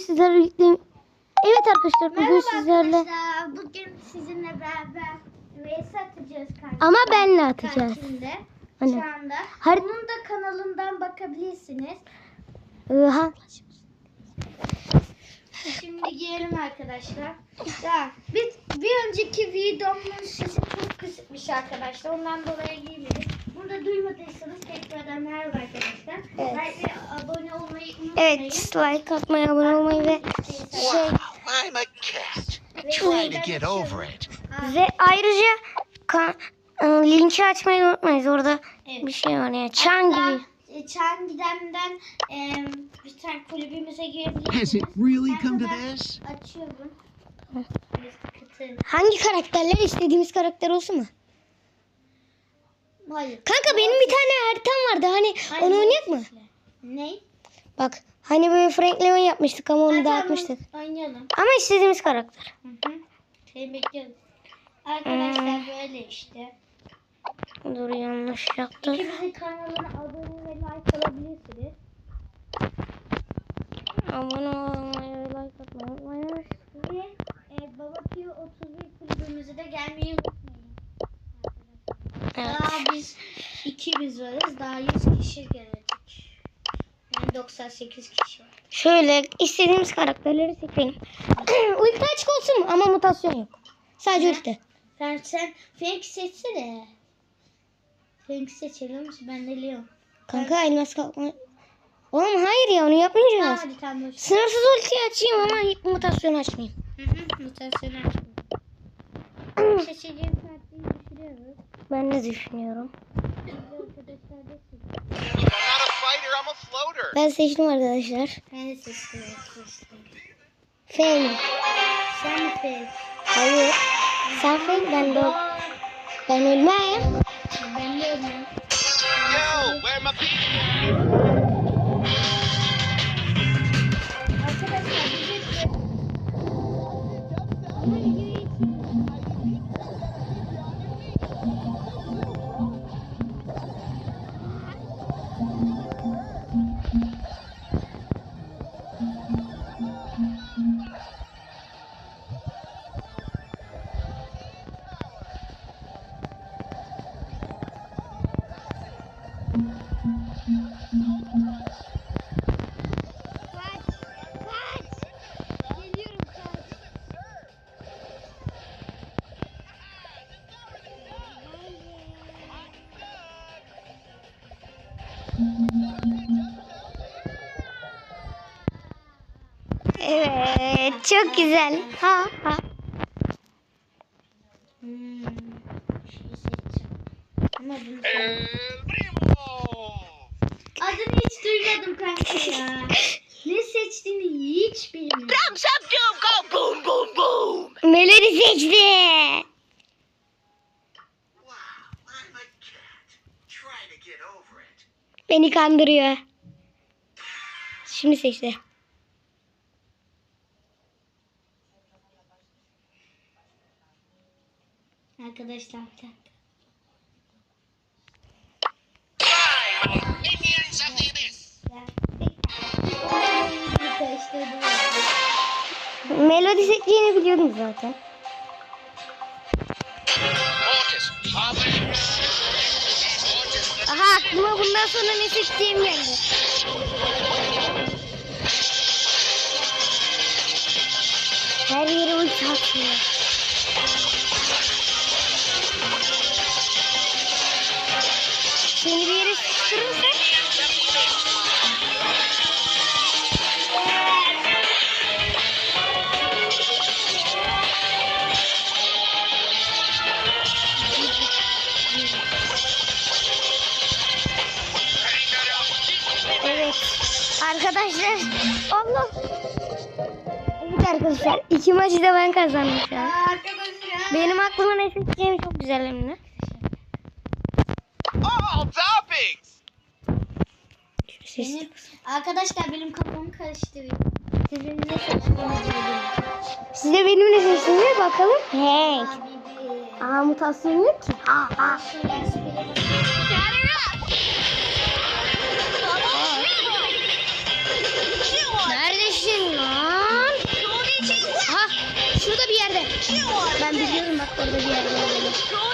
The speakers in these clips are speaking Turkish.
Sizlerle birlikte... Evet arkadaşlar bugün Merhaba sizlerle arkadaşlar. Bugün sizinle beraber vs atacağız kardeşim. ama benle atacağız. Karşımda, Hani- Şu anda. Har- Onun da kanalından bakabilirsiniz. Ee, ha, Şimdi girelim arkadaşlar. Ya, biz bir önceki videomun sesi çok kısıkmış arkadaşlar. Ondan dolayı girmedik. Bunu da duymadıysanız tekrardan merhaba arkadaşlar. Evet. Like ve abone olmayı unutmayın. evet like atmayı abone olmayı ve şey I'm a cat. Try to get over it. ve ayrıca ka- e, linki açmayı unutmayız. Orada Evet. bir şey var ya çan gibi. E, Çan Gidem'den e, bir tane kulübümüze girebilirsiniz. Has it really Ben come to this? Açıyorum. Hangi karakterler istediğimiz karakter olsun mu? Hayır. Kanka benim bir tane haritam vardı hani Hayır, onu oynayak mı? Ne? Bak hani böyle Frank Leon yapmıştık ama onu Ha, dağıtmıştık. Oynayalım. Ama istediğimiz karakter. Hı hı. Seni bekliyorum. Arkadaşlar Hmm. böyle işte. Dur yanlış yaptım. İkimizin kanalına abone ve like alabilirsiniz. Abone olmayı ve like atmayı unutmayın. Ve e, Baba Pio 31 kulübümüze de gelmeyi unutmayın. Evet. Daha biz ikimiz varız. Daha 100 kişi gelecek. Yani 98 kişi var. Şöyle istediğimiz karakterleri seçelim. ulti açık olsun? Ama mutasyon yok. Sadece Ne? ulti. Sen, sen Frank seçsene. Frank seçelim. Ben de Leon. Kanka elmas kalkma. Oğlum hayır ya onu yapmayacağız. Hadi tamam. Sınırsız ulti açayım ama hiç mutasyon açmayayım. Hı hı. Mutasyonu açma. Seçeceğim kartıyı düşürüyoruz. Ben ne düşünüyorum? Arkadaşlar. Ben seçtim arkadaşlar. Ben de seçtim. evet, seçtim. Feng. Sen mi Frank? Hayır. Sen Feng ben de ben ölmem. Ben de öyle. Yo, where my people? Evet çok güzel. Ha ha. Hmm, şey seçeceğim. Ama bunu El primo. Adını hiç duymadım kanka ya. ne seçtiğini hiç bilmiyorum. Up, doom, go boom, boom, boom. Melody seçti. Beni kandırıyor. Şimdi seçti. Arkadaşlar bir dakika. Melody seçtiğini biliyordum zaten. Aha aklıma bundan sonra ne seçtiğim geldi. Her yere ulti atıyor. Arkadaşlar. Allah. Evet arkadaşlar. iki maçı da ben kazandım şu an. Arkadaşlar. Benim aklıma ne seçeceğim çok güzel Emine. All toppings. Benim, arkadaşlar benim kafamı karıştırıyor. Sizin ne seçtiğinizi. Size benim ne seçtiğime bakalım. Hank. Aa mutasyon yok ki. Ha ha. Ben biliyorum bak orada bir yerde olduğunu.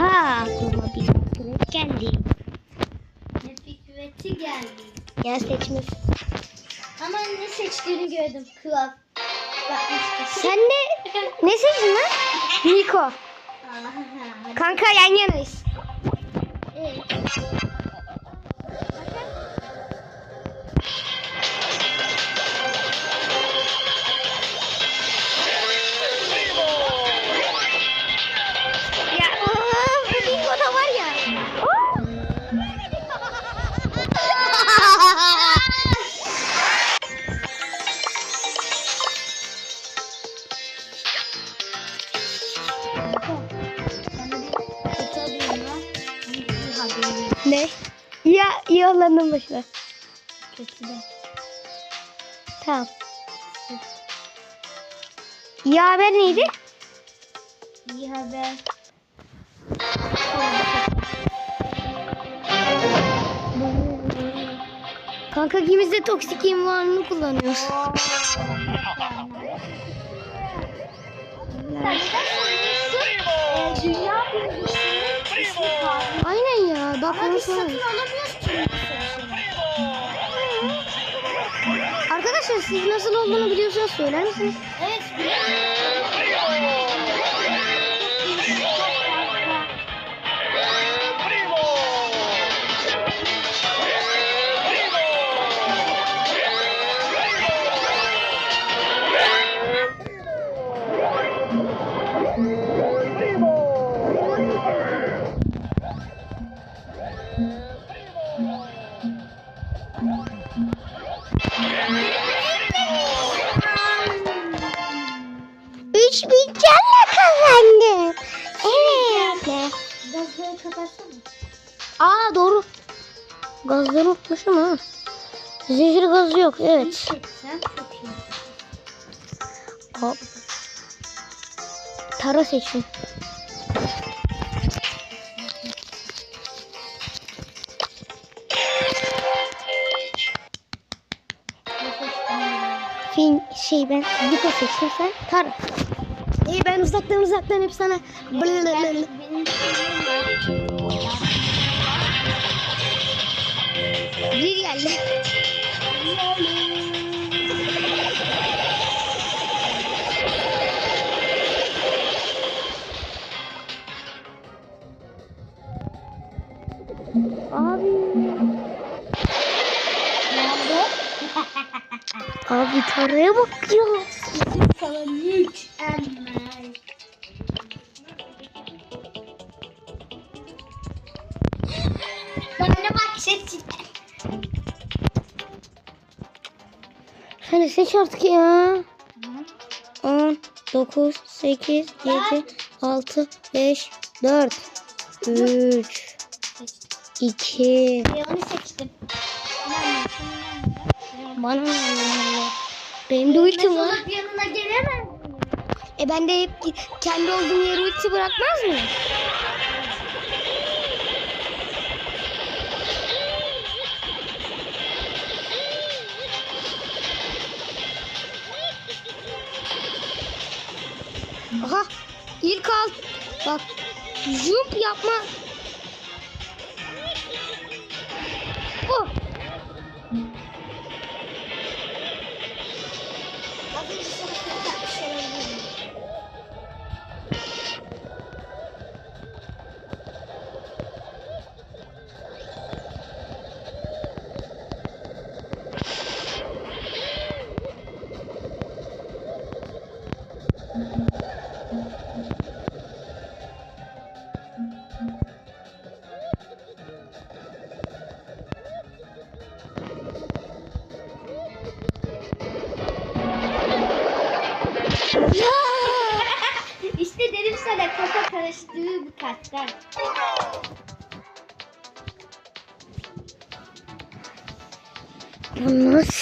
Aha aklıma bir fikret geldi. Ne fikreti geldi. Ya seçmiş. Ama ne seçtiğini gördüm. Bakmıştım. Sen de ne seçtin lan? Niko. Kanka yan yanayız. De. Tamam. İyi haber neydi? İyi haber. Kanka ikimiz de toksik imvanını kullanıyoruz. Aynen ya. Bak Ama biz satın alamıyoruz Arkadaşlar siz nasıl olduğunu biliyorsanız söyler misiniz? Evet biliyorum. Gazları kapatsana. Aa doğru. Gazları unutmuşum ha. Zehir gazı yok evet. Hop. Tara seçin. Fin şey ben Diko seçtim sen Tara. İyi ben uzaktan uzaktan hep sana Benim geldi. Abi. Abi taraya bak ya. Bizim sana mükemmel. Bana bak seçin. Hadi seç artık ya. Tamam. 10, 9, 8, 7, 6, 5, 4, 3, 2. Leon'u seçtim. Bana ne. Benim de ultim var. Yanına gelemez. E ben de hep kendi olduğum yere ulti bırakmaz mı? İlk al. Bak jump yapma.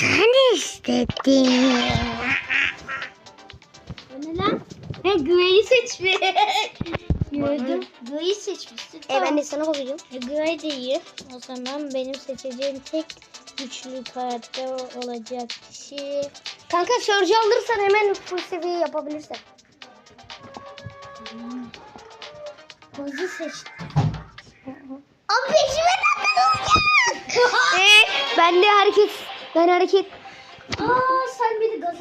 Sen istedin. Ne lan? He Gray'i seçmiş. Gördüm. Gray'i seçmişsin. E ben de sana bakacağım. E, Gray de iyi. O zaman benim seçeceğim tek güçlü karakter olacak kişi. Kanka Surge alırsan hemen full seviye yapabilirsin. Bazı seçtim. Abi peşime Eee ben de hareket. Ben hareket. Aa sen beni gaza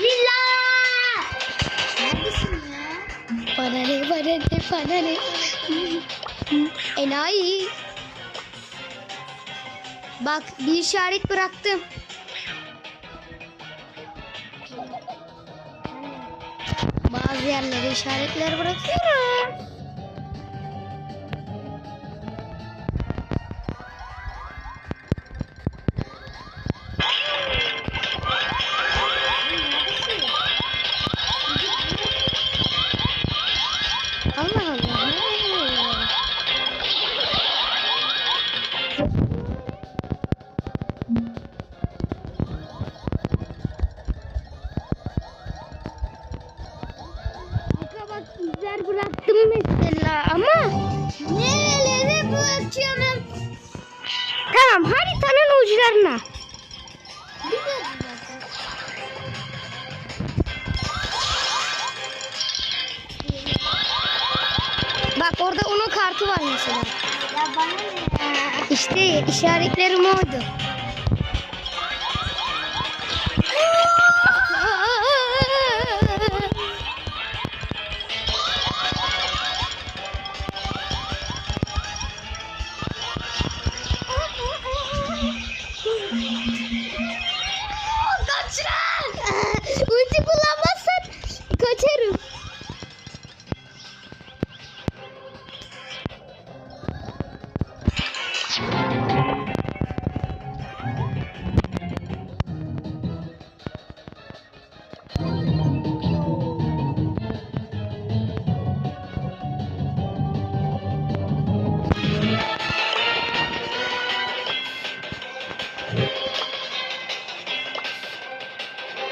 Lilla! Neredesin ya? Bana ne bana ne bana ne. Enayi. Bak bir işaret bıraktım. Bazı yerlere işaretler bırakıyorum. Zaten. Bak orada onun kartı var mesela. Ya bana ne? İşte işaretlerim oydu. Kaç lan! Ulti kullanmazsan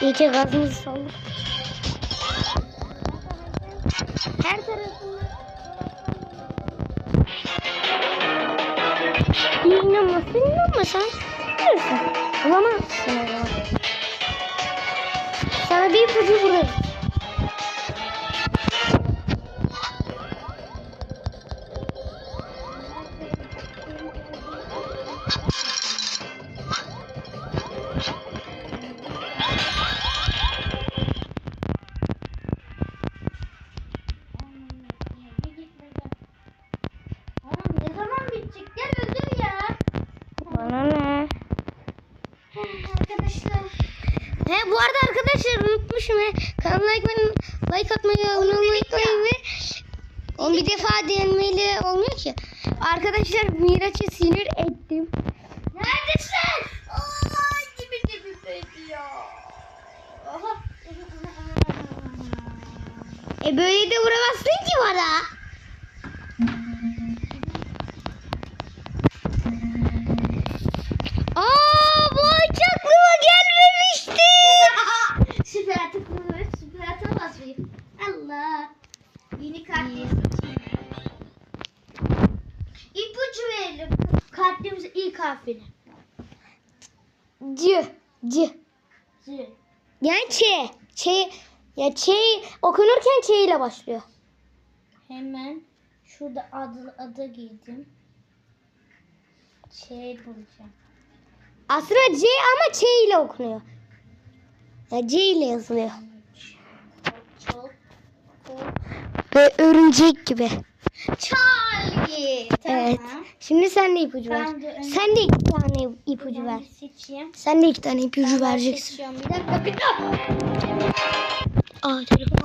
İyi ki gazımızı saldık. Her tarafında. İnanmasın inanmasan. Görürsün. Bulamazsın o zaman. Sana bir ipucu vurarım. Defa denmeyle olmuyor ki. Arkadaşlar Miraç'ı sinir ettim. Neredesin? Aa, gibi gibi söylüyor. Oha. E böyle de vuramazsın ki bana. Aa bu hiç aklıma gelmemişti. süper tıklıyor. Süper tıkla basayım. Allah. Yeni kart verelim. Kartımızın ilk harfini. C. C. Z. Yani Ç. Ç. Ya Ç okunurken Ç ile başlıyor. Hemen şurada adı, adı girdim. Şey bulacağım. Aslında C ama Ç ile okunuyor. Ya C ile yazılıyor. Çok. Ve örümcek gibi. Charlie. Tamam. Evet. Şimdi sen de ipucu ver. Ben de önce- Sen de iki tane ipucu ver. seçeyim. Sen de iki tane ipucu Ben vereceksin. seçiyorum. Bir dakika bir dakika. Aa telefon.